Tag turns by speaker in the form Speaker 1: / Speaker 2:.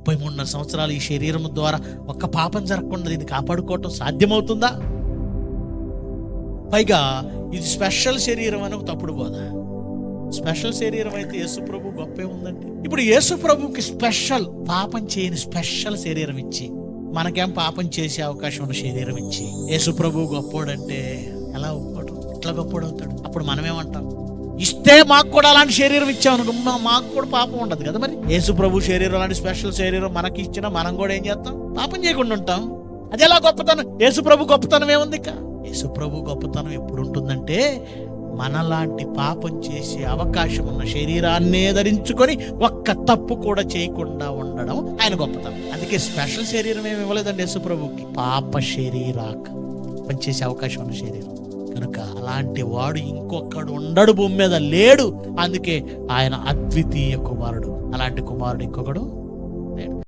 Speaker 1: ముప్పై మూడున్నర సంవత్సరాలు ఈ శరీరం ద్వారా ఒక్క పాపం జరగకుండా దీన్ని కాపాడుకోవటం సాధ్యమవుతుందా? పైగా ఇది స్పెషల్ శరీరం అని ఒక తప్పుడు బోధ. స్పెషల్ శరీరం అయితే యేసు ప్రభు గొప్పే ఉందండి. ఇప్పుడు యేసు ప్రభుకి స్పెషల్ పాపం చేయని స్పెషల్ శరీరం ఇచ్చి మనకేం పాపం చేసే అవకాశం ఉన్న శరీరం ఇచ్చి యేసు ప్రభు గొప్పోడంటే ఎలా ఒప్పుకోవడం ఎట్లా గొప్పోడు అవుతాడు అప్పుడు మనమేమంటాం? ఇస్తే మాకు కూడా అలాంటి శరీరం ఇచ్చామనుకో మా- మాకు కూడా పాపం ఉండదు కదా మరి. యేసు ప్రభు శరీరం లాంటి స్పెషల్ శరీరం మనకి ఇచ్చినా మనం కూడా ఏం చేస్తాం? పాపం చేయకుండా ఉంటాం. అది ఎలా గొప్పతనం? యేసు ప్రభు గొప్పతనం ఏముంది ఇక? యేసు ప్రభు గొప్పతనం ఎప్పుడు ఉంటుందంటే మనలాంటి పాపం చేసే అవకాశం ఉన్న శరీరాన్నే ధరించుకొని ఒక్క తప్పు కూడా చేయకుండా ఉండడం ఆయన గొప్పతనం. అందుకే స్పెషల్ శరీరం ఏమి ఇవ్వలేదండి యేసు ప్రభుకి. పాప శరీరాక పనిచేసే అవకాశం ఉన్న శరీరం. కనుక అలాంటి వాడు ఇంకొకడు ఉండడు భూమి మీద లేడు. అందుకే ఆయన అద్వితీయ కుమారుడు. అలాంటి కుమారుడు ఇంకొకడు లేడు.